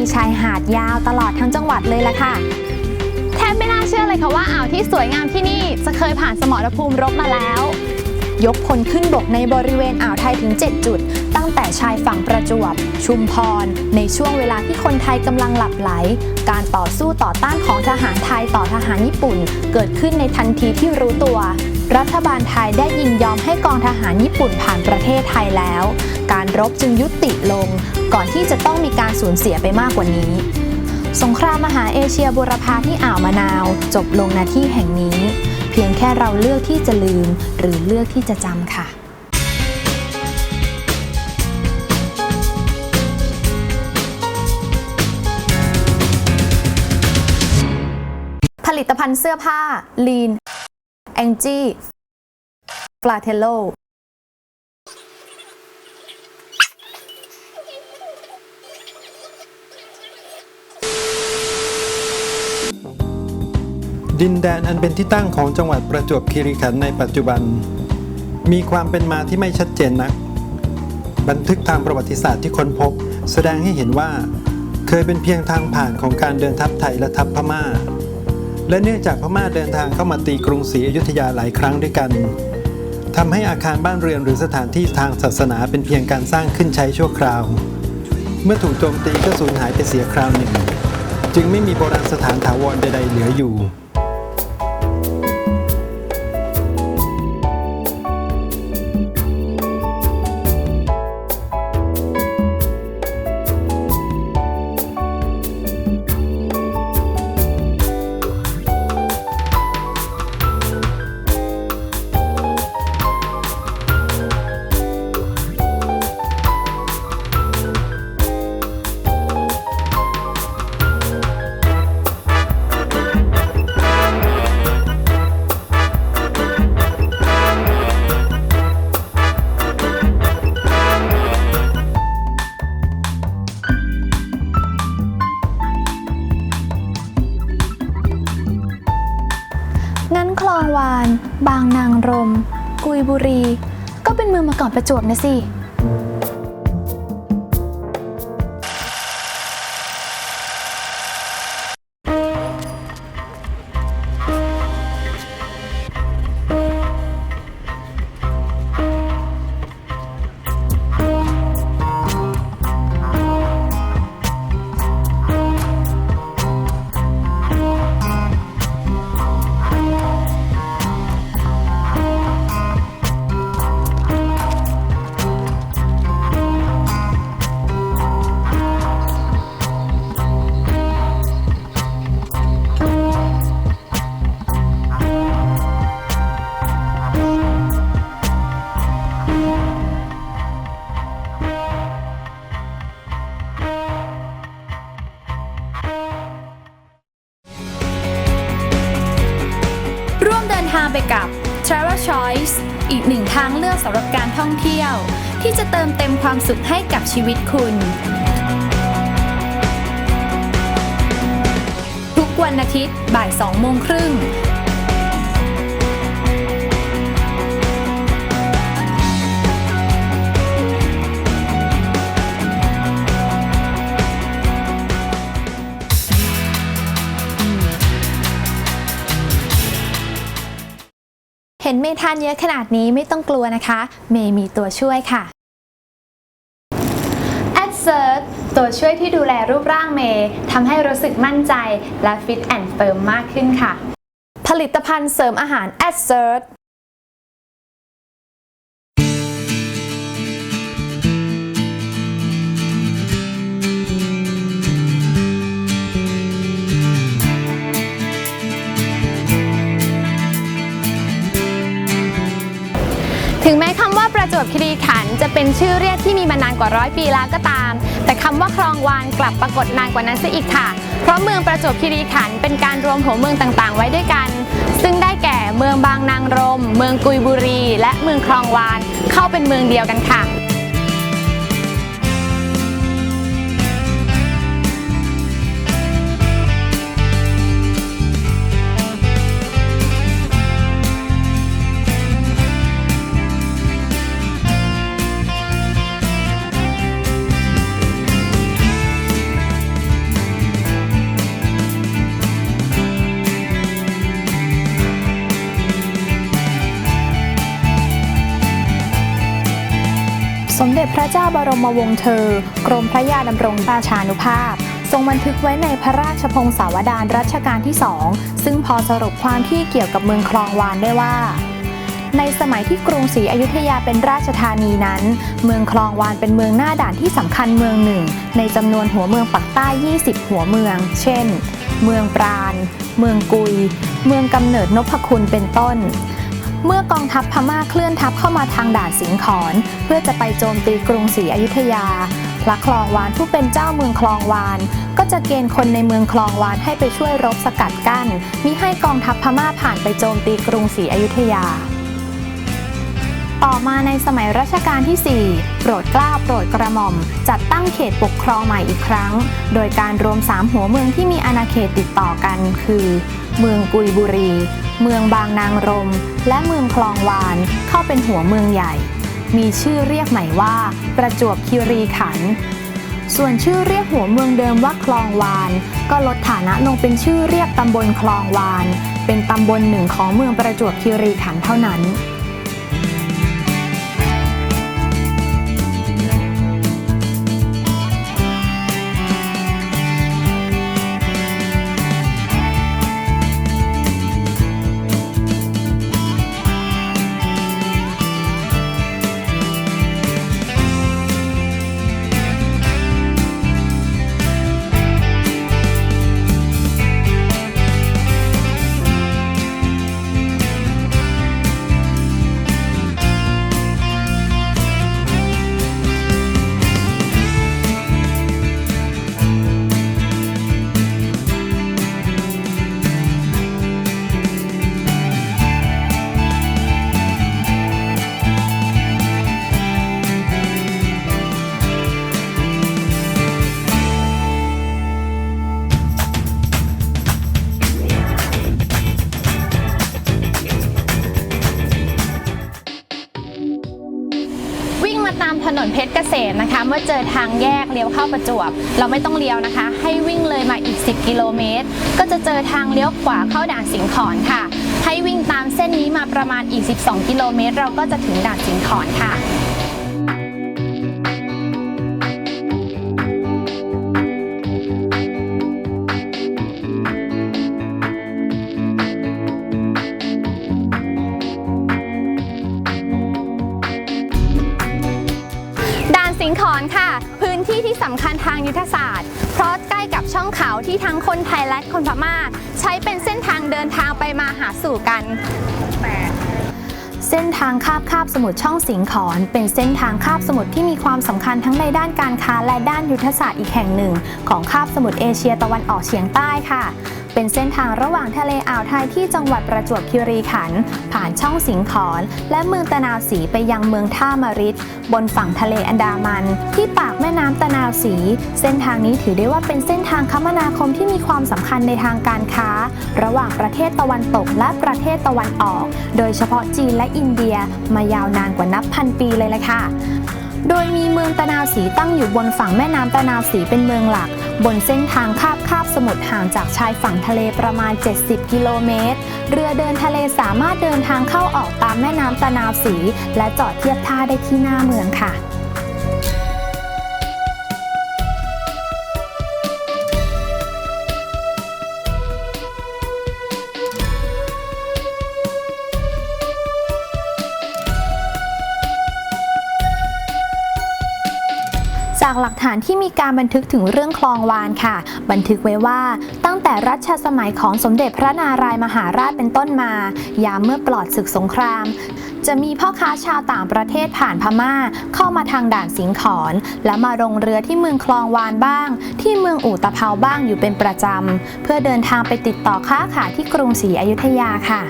มีชายหาดยาวตลอดทั้งจังหวัดเลยละค่ะ แทบไม่น่าเชื่อเลยค่ะว่าอ่าวที่สวยงามที่นี่จะเคยผ่านสมรภูมิรบมาแล้ว ยกพลขึ้นบกในบริเวณอ่าวไทยถึง 7 จุด ตั้งแต่ชายฝั่งประจวบ ชุมพร ในช่วงเวลาที่คนไทยกำลังหลับไหล การต่อสู้ต่อต้านของทหารไทยต่อทหารญี่ปุ่น เกิดขึ้นในทันทีที่รู้ตัว รัฐบาลไทยได้ยินยอมให้กองทหารญี่ปุ่นผ่านประเทศไทยแล้ว การรบจึงยุติลง ก่อนที่จะต้องมีการสูญเสียไปมากกว่านี้ สงครามมหาเอเชียบุรพาที่อ่าวมะนาว จบลงณที่แห่งนี้ เพียงแค่เราเลือกที่จะลืม หรือเลือกที่จะจำค่ะผลิตภัณฑ์เสื้อผ้า Lean Angie Flatello ดินแดนอันเป็นที่ตั้งของจังหวัดประจวบคีรีขันธ์ในปัจจุบัน มีความเป็นมาที่ไม่ชัดเจนนัก บันทึกทางประวัติศาสตร์ที่ค้นพบ แสดงให้เห็นว่า เคยเป็นเพียงทางผ่านของการเดินทัพไทยและทัพพม่า และเนื่องจากพม่าเดินทางเข้ามาตีกรุงศรีอยุธยาหลายครั้งด้วยกันทำให้อาคารบ้านเรือนหรือสถานที่ทางศาสนาเป็นเพียงการสร้างขึ้นใช้ชั่วคราว เมื่อถูกโจมตีก็สูญหายไปเสียคราวหนึ่ง จึงไม่มีโบราณสถานถาวรใดๆเหลืออยู่ บางนางรม กุยบุรี ก็เป็นเมืองมาก่อนประจวบนะสิ สุขให้กับชีวิตคุณ ทุกวันอาทิตย์บ่าย2โมงครึ่งเห็นเมทานเยอะขนาดนี้ไม่ต้องกลัวนะคะ เมมีตัวช่วยค่ะ a d s e r t ตัวช่วยที่ดูแลรูปร่างเมย์ทำให้รู้สึกมั่นใจและฟิตแอนด์เฟิร์มมากขึ้นค่ะ ผลิตภัณฑ์เสริมอาหาร a d s e r t ถึงแม้คำว่าประจวบคีรีขันธ์จะเป็นชื่อเรียกที่มีมานานกว่าร้อยปีแล้วก็ตาม แต่คำว่าคลองวานกลับปรากฏนานกว่านั้นซะอีกค่ะ เพราะเมืองประจวบคีรีขันธ์เป็นการรวมหัวเมืองต่างๆ ไว้ด้วยกัน ซึ่งได้แก่เมืองบางนางรม เมืองกุยบุรี และเมืองคลองวานเข้าเป็นเมืองเดียวกันค่ะ พระเจ้าบรมวงศ์เธอ กรมพระยาดำรงราชานุภาพ ทรงบันทึกไว้ในพระราชพงศาวดารรัชกาลที่สองซึ่งพอสรุปความที่เกี่ยวกับเมืองคลองวานได้ว่า ในสมัยที่กรุงศรีอยุธยาเป็นราชธานีนั้น เมืองคลองวานเป็นเมืองหน้าด่านที่สำคัญเมืองหนึ่ง ในจำนวนหัวเมืองปักใต้ 20 หัวเมือง เช่น เมืองปราณ เมืองกุย เมืองกำเนิดนพคุณเป็นต้น เมื่อกองทัพพม่าเคลื่อนทัพเข้ามาทางด่านสิงขอนเพื่อจะไปโจมตีกรุงศรีอยุธยา พระคลองวานผู้เป็นเจ้าเมืองคลองวาน ก็จะเกณฑ์คนในเมืองคลองวานให้ไปช่วยรบสกัดกั้นมิให้กองทัพพม่าผ่านไปโจมตีกรุงศรีอยุธยา ต่อมาในสมัยรัชกาลที่ 4 โปรดเกล้าโปรดกระหม่อม จัดตั้งเขตปกครองใหม่อีกครั้ง โดยการรวม 3 หัวเมืองที่มีอาณาเขตติดต่อกันคือ เมืองกุยบุรี เมืองบางนางรม และเมืองคลองวานเข้าเป็นหัวเมืองใหญ่ มีชื่อเรียกใหม่ว่า ประจวบคีรีขันธ์ส่วนชื่อเรียกหัวเมืองเดิมว่าคลองวาน ก็ลดฐานะลงเป็นชื่อเรียกตำบลคลองวาน เป็นตำบลหนึ่งของเมืองประจวบคีรีขันธ์เท่านั้น นนเพชรเกษมนะคะ เมื่อเจอทางแยกเลี้ยวเข้าประจวบ เราไม่ต้องเลี้ยวนะคะ ให้วิ่งเลยมาอีก 10 กิโลเมตร ก็จะเจอทางเลี้ยวขวาเข้าด่านสิงขอนค่ะ ให้วิ่งตามเส้นนี้มาประมาณอีก 12 กิโลเมตร เราก็จะถึงด่านสิงขอนค่ะ คนไทยและคนพม่า ใช้เป็นเส้นทางเดินทางไปมาหาสู่กันเส้นทางคาบคาบสมุทรช่องสิงขอนเป็นเส้นทางคาบสมุทรที่มีความสำคัญทั้งในด้านการค้าและด้านยุทธศาสตร์อีกแห่งหนึ่ง ของคาบสมุทรเอเชียตะวันออกเฉียงใต้ค่ะ เป็นเส้นทางระหว่างทะเลอ่าวไทยที่จังหวัดประจวบคีรีขันธ์ผ่านช่องสิงขอน และเมืองตะนาวศรีไปยังเมืองท่ามาริดบนฝั่งทะเลอันดามัน ที่ปากแม่น้ำตะนาวศรีเส้นทางนี้ถือได้ว่าเป็นเส้นทางคมนาคมที่มีความสำคัญในทางการค้า ระหว่างประเทศตะวันตกและประเทศตะวันออก โดยเฉพาะจีนและอินเดียมายาวนานกว่านับพันปีเลยละค่ะ โดยมีเมืองตะนาวสีตั้งอยู่บนฝั่งแม่น้ำตะนาวสีเป็นเมืองหลัก บนเส้นทางคาบคาบสมุทรห่างจากชายฝั่งทะเลประมาณ 70 กิโลเมตร เรือเดินทะเลสามารถเดินทางเข้าออกตามแม่น้ำตะนาวสี และจอดเทียบท่าได้ที่หน้าเมืองค่ะ จากหลักฐานที่มีการบันทึกถึงเรื่องคลองวานค่ะ บันทึกไว้ว่าตั้งแต่รัชสมัยของสมเด็จพระนารายมหาราชเป็นต้นมา ยามเมื่อปลอดศึกสงคราม จะมีพ่อค้าชาวต่างประเทศผ่านพม่า เข้ามาทางด่านสิงขอน และมาลงเรือที่เมืองคลองวานบ้าง ที่เมืองอู่ตะเภาบ้างอยู่เป็นประจำ เพื่อเดินทางไปติดต่อค้าขายที่กรุงศรีอยุธยาค่ะ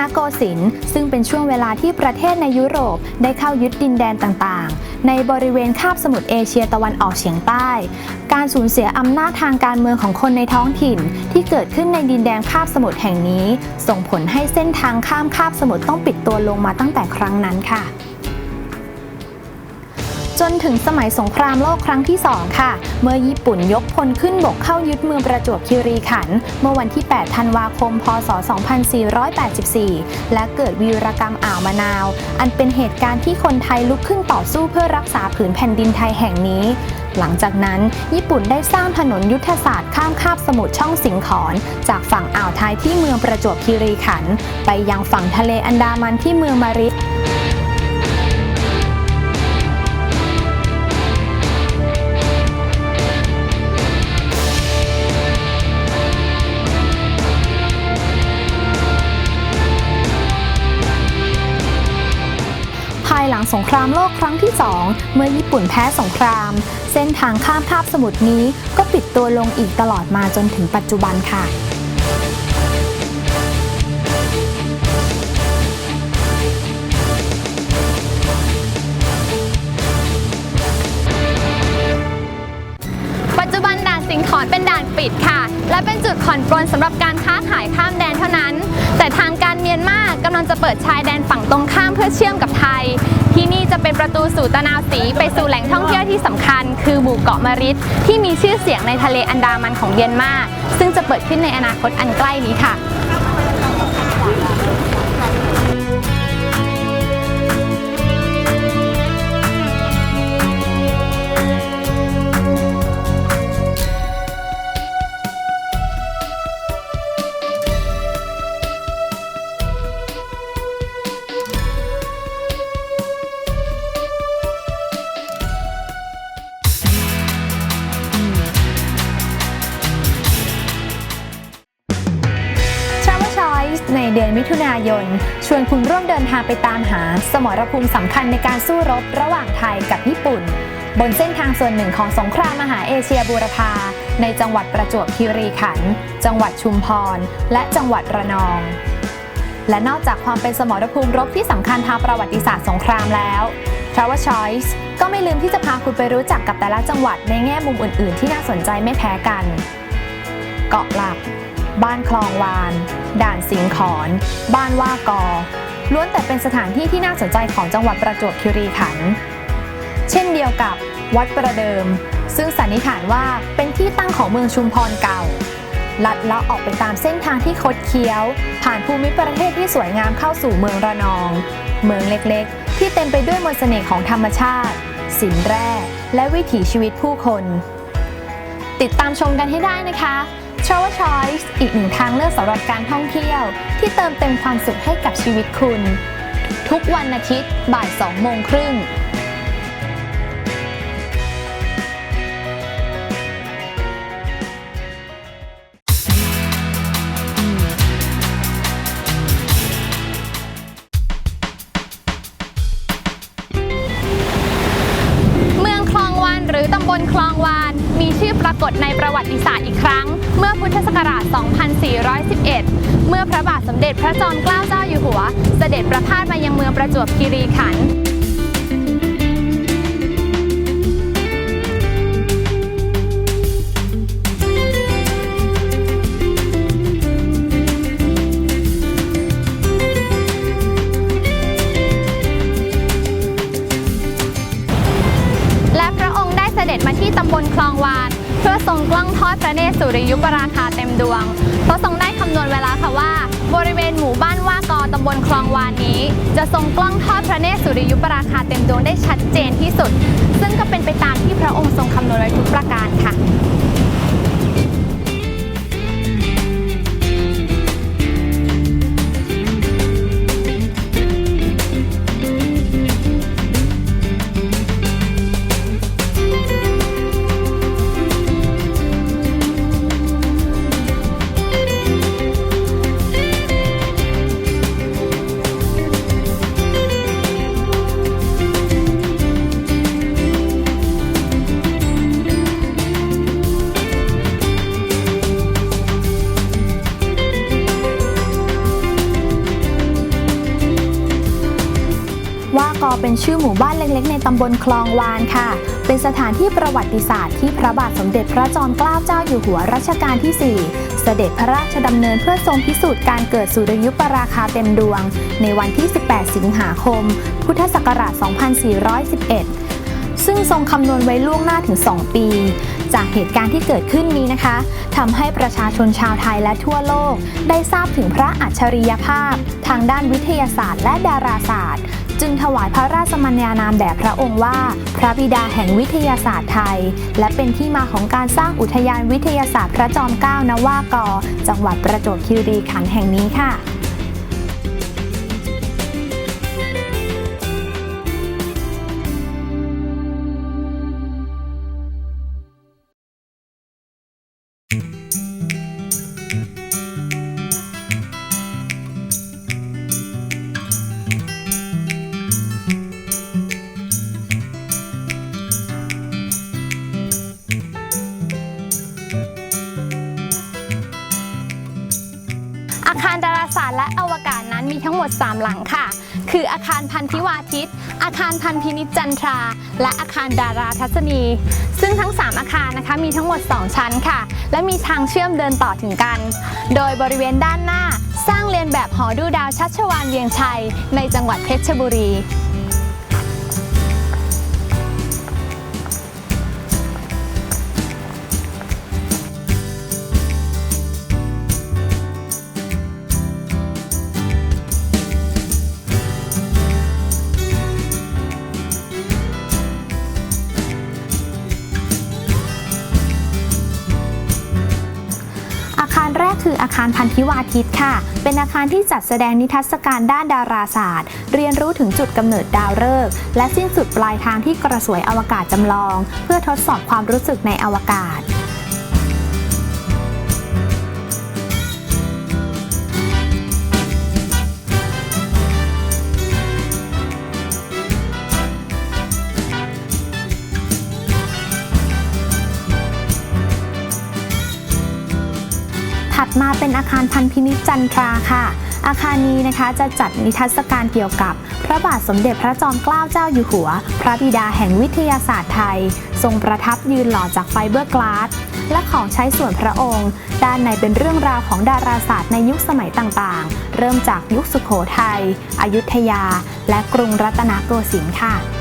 นโกสินทร์ซึ่งเป็นช่วงเวลาที่ประเทศในยุโรปได้เข้ายึดดินแดนต่างๆ ในบริเวณคาบสมุทรเอเชียตะวันออกเฉียงใต้ การสูญเสียอำนาจทางการเมืองของคนในท้องถิ่น ที่เกิดขึ้นในดินแดนคาบสมุทรแห่งนี้ ส่งผลให้เส้นทางข้ามคาบสมุทรต้องปิดตัวลงมาตั้งแต่ครั้งนั้นค่ะ จนถึงสมัยสงครามโลกครั้งที่ 2 ค่ะ เมื่อญี่ปุ่นยกพลขึ้นบกเข้ายึดเมืองประจวบคีรีขันธ์เมื่อวันที่ 8 ธันวาคม พศ 2484 และเกิดวีรกรรมอ่าวมะนาว อันเป็นเหตุการณ์ที่คนไทยลุกขึ้นต่อสู้เพื่อรักษาผืนแผ่นดินไทยแห่งนี้หลังจากนั้น ญี่ปุ่นได้สร้างถนนยุทธศาสตร์ข้ามคาบสมุทรช่องสิงขอนจากฝั่งอ่าวไทยที่เมืองประจวบคีรีขันธ์ไปยังฝั่งทะเลอันดามันที่เมืองมาริ สงครามโลกครั้งที่ 2 เมื่อญี่ปุ่นแพ้สงคราม เส้นทางข้ามคาบสมุทรนี้ก็ปิดตัวลงอีกตลอดมาจนถึงปัจจุบันค่ะปัจจุบันด่านสิงขอนเป็นด่านปิดค่ะ และเป็นจุดผ่อนปลนสำหรับการค้าขายข้ามแดนเท่านั้น แต่ทางการเมียนมากำลังจะเปิดชายแดนฝั่งตรงข้ามเพื่อเชื่อมกับไทย ที่นี่จะเป็นประตูสู่ตะนาวสีไปสู่แหล่งท่องเที่ยวที่สำคัญ คือหมู่เกาะมาริดที่มีชื่อเสียงในทะเลอันดามันของเมียนมาซึ่งจะเปิดขึ้นในอนาคตอันใกล้นี้ค่ะ คุณร่วมเดินทางไปตามหาสมรภูมิสำคัญในการสู้รบระหว่างไทยกับญี่ปุ่น บนเส้นทางส่วนหนึ่งของสงครามมหาเอเชียบูรพาในจังหวัดประจวบคีรีขันธ์จังหวัดชุมพร และจังหวัดระนอง และนอกจากความเป็นสมรภูมิรบที่สำคัญทางประวัติศาสตร์สงครามแล้ว Travel Choice ก็ไม่ลืมที่จะพาคุณไปรู้จักกับแต่ละจังหวัดในแง่มุมอื่น ๆ ที่น่าสนใจไม่แพ้กัน เกาะหลัก บ้านคลองวาน ด่านสิงขอน บ้านว่ากอ ล้วนแต่เป็นสถานที่ที่น่าสนใจของจังหวัดประจวบคีรีขันธ์เช่นเดียวกับวัดประเดิม ซึ่งสันนิษฐานว่าเป็นที่ตั้งของเมืองชุมพรเก่า ลัดเลาะออกไปตามเส้นทางที่คดเคี้ยว ผ่านภูมิประเทศที่สวยงามเข้าสู่เมืองระนอง เมืองเล็กๆ ที่เต็มไปด้วยมนต์เสน่ห์ของธรรมชาติ สินแร่ และวิถีชีวิตผู้คน ติดตามชมกันให้ได้นะคะ Travel Choice อีกหนึ่งทางเลือกสำหรับการท่องเที่ยว ที่เติมเต็มความสุขให้กับชีวิตคุณ ทุกวันอาทิตย์บ่าย2โมงครึ่งเมืองคลองวานหรือตำบลคลองวาน มีชื่อปรากฏในประวัติศาสตร์อีกครั้ง เมื่อพุทธศักราช 2411 เมื่อพระบาทสมเด็จพระจอมเกล้าเจ้าอยู่หัว เสด็จประพาสมายังเมืองประจวบคีรีขันธ์และพระองค์ได้เสด็จมาที่ตำบลคลองวาน เพื่อทรงกล้อง ทอดพระเนตรสุริยุปราคาเต็มดวงเพราะทรงได้คำนวณเวลาค่ะว่า บริเวณหมู่บ้านว่ากอตำบลคลองวานนี้ จะทรงกล้องทอดพระเนตรสุริยุปราคาเต็มดวงได้ชัดเจนที่สุด ซึ่งก็เป็นไปตามที่ ตำบลคลองวานค่ะ เป็นสถานที่ประวัติศาสตร์ที่พระบาทสมเด็จพระจอมเกล้าเจ้าอยู่หัวรัชกาลที่ 4 เสด็จพระราชดำเนินเพื่อทรงพิสูจน์การเกิดสุริยุปราคาเต็มดวง ในวันที่ 18 สิงหาคม พุทธศักราช 2411 ซึ่งทรงคำนวณไว้ล่วงหน้าถึง 2 ปี จากเหตุการณ์ที่เกิดขึ้นนี้นะคะทำให้ประชาชนชาวไทยและทั่วโลก ได้ทราบถึงพระอัจฉริยภาพ ทางด้านวิทยาศาสตร์และดาราศาสตร์ จึงถวายพระราชมัญญานามแด่พระองค์ว่า พระบิดาแห่งวิทยาศาสตร์ไทย และเป็นที่มาของการสร้างอุทยานวิทยาศาสตร์พระจอมเกล้านวากอจังหวัดประจวบคีรีขันธ์แห่งนี้ค่ะ มีทั้งหมด 3 หลังค่ะ คืออาคารพันธิวาทิต อาคารพันพินิจจันทรา และอาคารดาราทัศนี ซึ่งทั้ง 3 อาคารนะคะมีทั้งหมด 2 ชั้นค่ะ และมีทางเชื่อมเดินต่อถึงกัน โดยบริเวณด้านหน้า สร้างเรียนแบบหอดูดาวชัชวานเวียงชัย ในจังหวัดเพชรบุรีารแรกคืออาคารพันธิวาทิตค่ะ เป็นอาคารที่จัดแสดงนิทรรศการด้านดาราศาสตร์ เรียนรู้ถึงจุดกำเนิดดาวฤกษ์และสิ้นสุดปลายทางที่กระสวยอวกาศจำลอง เพื่อทดสอบความรู้สึกในอวกาศ เป็นอาคารพันพินิจจันทราค่ะ อาคารนี้นะคะจะจัดนิทรรศการเกี่ยวกับ พระบาทสมเด็จพระจอมเกล้าเจ้าอยู่หัว พระบิดาแห่งวิทยาศาสตร์ไทย ทรงประทับยืนหล่อจากไฟเบอร์กลาสและของใช้ส่วนพระองค์ ด้านในเป็นเรื่องราวของดาราศาสตร์ในยุคสมัยต่างๆ เริ่มจากยุคสุขโขทัยอยุธยา และกรุงรัตนโกสินทร์ค่ะ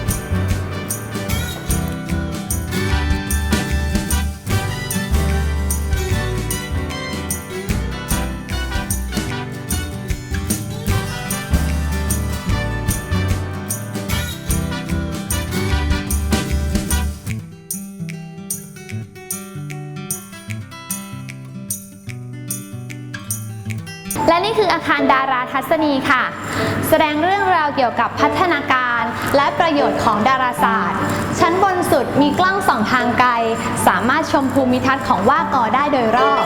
อาคารดาราทัศนีค่ะ แสดงเรื่องราวเกี่ยวกับพัฒนาการและประโยชน์ของดาราศาสตร์ ชั้นบนสุดมีกล้องส่องทางไกล สามารถชมภูมิทัศน์ของว่ากอได้โดยรอบ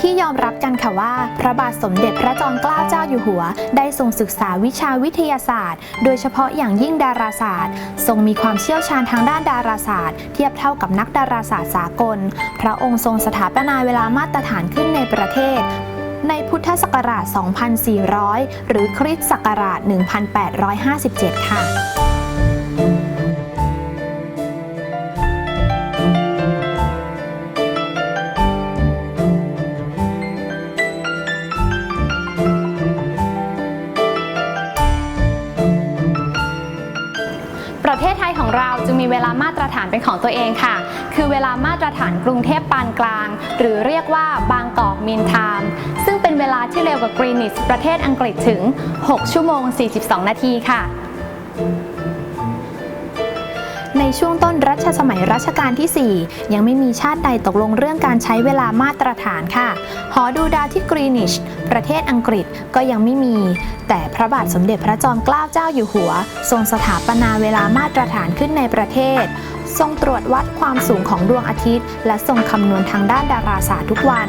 ที่ยอมรับกันค่ะว่า พระบาทสมเด็จพระจอมเกล้าเจ้าอยู่หัว ได้ทรงศึกษาวิชาวิทยาศาสตร์ โดยเฉพาะอย่างยิ่งดาราศาสตร์ ทรงมีความเชี่ยวชาญทางด้านดาราศาสตร์ เทียบเท่ากับนักดาราศาสตร์สากล พระองค์ทรงสถาปนาเวลามาตรฐานขึ้นในประเทศในพุทธศักราช 2400 หรือคริสต์ศักราช 1857 ค่ะประ เป็นของตัวเองค่ะ คือเวลามาตรฐานกรุงเทพปานกลาง หรือเรียกว่าบางกอกมินไทม์ซึ่งเป็นเวลาที่เร็วกว่ากรีนิชประเทศอังกฤษถึง 6 ชั่วโมง 42 นาทีค่ะ ในช่วงต้นรัชสมัยรัชกาลที่ 4 ยังไม่มีชาติใดตกลงเรื่องการใช้เวลามาตรฐานค่ะ หอดูดาวที่กรีนิช ประเทศอังกฤษก็ยังไม่มี แต่พระบาทสมเด็จพระจอมเกล้าเจ้าอยู่หัว ทรงสถาปนาเวลามาตรฐานขึ้นในประเทศ ทรงตรวจวัดความสูงของดวงอาทิตย์ และทรงคำนวณทางด้านดาราศาสตร์ทุกวัน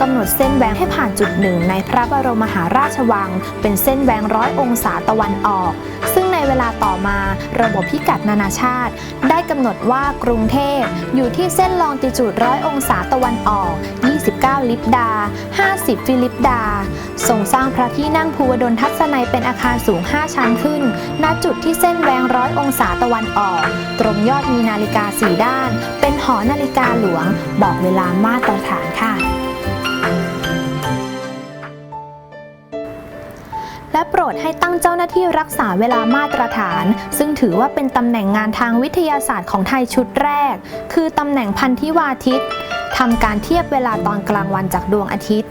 กำหนดเส้นแหวงให้ผ่านจุดหนึ่งในพระบรมมหาราชวัง เป็นเส้นแหวงร้อยองศาตะวันออก ซึ่งในเวลาต่อมาระบบพิกัดนานาชาติ ได้กำหนดว่ากรุงเทพอยู่ที่เส้นลองติจูดร้อยองศาตะวันออก 29 ลิปดา 50 ฟิลิปดาทรงสร้างพระที่นั่งภูวดลทัศนัยเป็นอาคารสูง 5 ชั้นขึ้น ณ จุดที่เส้นแหวงร้อยองศาตะวันออก ตรงยอดมีนาฬิกาสีด้าน เป็นหอนาฬิกาหลวง บอกเวลามาตรฐานค่ะ ปรดให้ตั้งเจ้าหน้าที่รักษาเวลามาตรฐาน ซึ่งถือว่าเป็นตำแหน่งงานทางวิทยาศาสตร์ของไทยชุดแรก คือตำแหน่งพันธิวาทิตทำการเทียบเวลาตอนกลางวันจากดวงอาทิตย์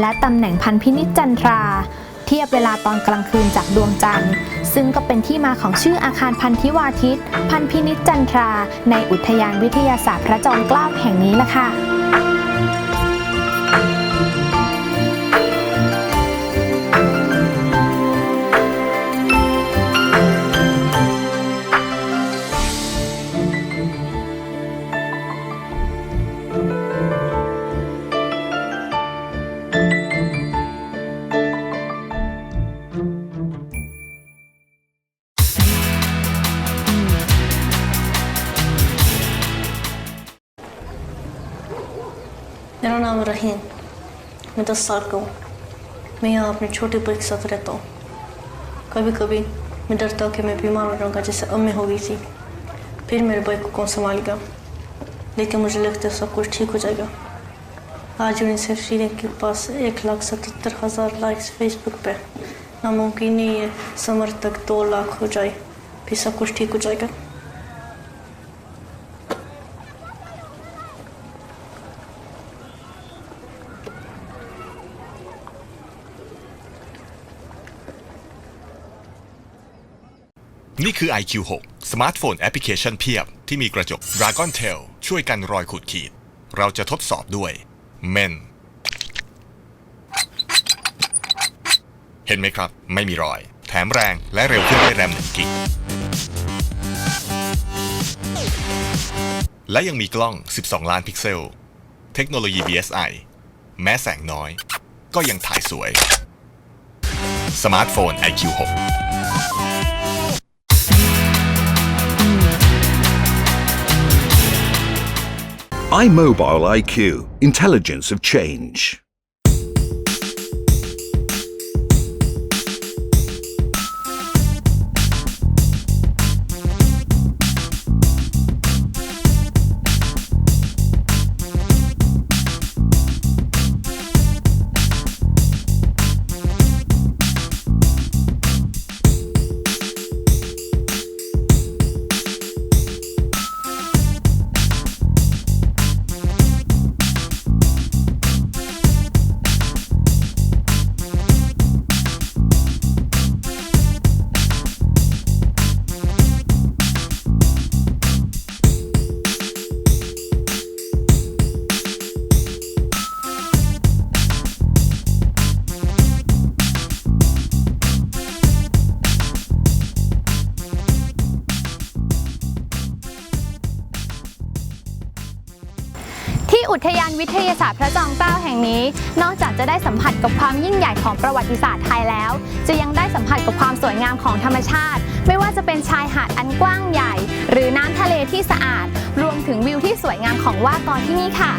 และตำแหน่งพันพินิจจันทรา เทียบเวลาตอนกลางคืนจากดวงจันทร์ ซึ่งก็เป็นที่มาของชื่ออาคารพันธิวาทิต พันพินิจจันทรา ในอุทยานวิทยาศาสตร์พระจอมเกล้าแห่งนี้ละค่ะ मेरा नाम रहीम। मैं दस साल का हूँ। मैं यहाँ अपने छोटे भाई के साथ रहता हूँ। कभी कभी मैं डरता हूँ कि मैं बीमार हो जाऊँगा, जैसे अम्मी हो गई थी। फिर मेरे भाई को कौन संभालेगा? लेकिन मुझे लगता है सब कुछ ठीक हो जाएगा आज यूनिसेफ श्रीलंका के पास एक लाख सतहत्तर हज़ार लाइक्स फेसबुक पे नामुमकिन नहीं है समर तक दो लाख हो जाए फिर सब कुछ ठीक हो जाएगा .6 นี่คือ IQ6 สมาร์ทโฟนแอปพลิเคชันเพียบที่มีกระจก Dragon Tail ช่วยกันรอยขูดขีด เราจะทดสอบด้วย Men เห็นไหมครับ ไม่มีรอย แถมแรงและเร็วขึ้นได้แรม1กิก และยังมีกล้อง 12 ล้านพิกเซล เทคโนโลยี BSI แม้แสงน้อย ก็ยังถ่ายสวย สมาร์ทโฟน IQ6 iMobile IQ Intelligence of Change. ทยานวิทยาศาสตร์พระจอมเกล้าแห่งนี้ นอกจากจะได้สัมผัสกับความยิ่งใหญ่ของประวัติศาสตร์ไทยแล้ว จะยังได้สัมผัสกับความสวยงามของธรรมชาติ ไม่ว่าจะเป็นชายหาดอันกว้างใหญ่ หรือน้ำทะเลที่สะอาด รวมถึงวิวที่สวยงามของว่ากอที่นี่ค่ะ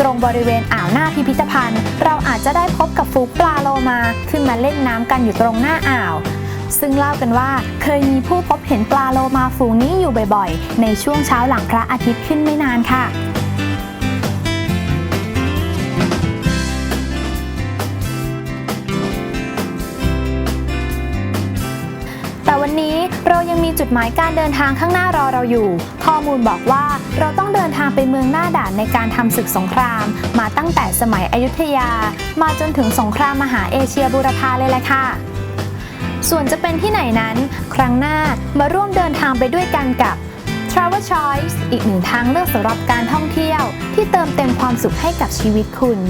ตรงบริเวณอ่าวหน้าพิพิธภัณฑ์ เราอาจจะได้พบกับฟูกปลาโลมาขึ้นมาเล่นน้ำกันอยู่ตรงหน้าอ่าว ซึ่งเล่ากันว่าเคยมีผู้พบเห็นปลาโลมาฝูงนี้อยู่บ่อยๆ ในช่วงเช้าหลังพระอาทิตย์ขึ้นไม่นานค่ะ เรายังมีมีจุดหมายการเดินทางข้างหน้ารอเราอยู่ ข้อมูลบอกว่าเราต้องเดินทางไปเมืองหน้าด่านในการทำศึกสงคราม มาตั้งแต่สมัยอยุธยา มาจนถึงสงครามมหาเอเชียบูรพาเลยแหละค่ะส่วนจะเป็นที่ไหนนั้น ครั้งหน้ามาร่วมเดินทางไปด้วยกันกับ Travel Choice อีกหนึ่งทางเลือกสำหรับการท่องเที่ยว ที่เติมเต็มความสุขให้กับชีวิตคุณ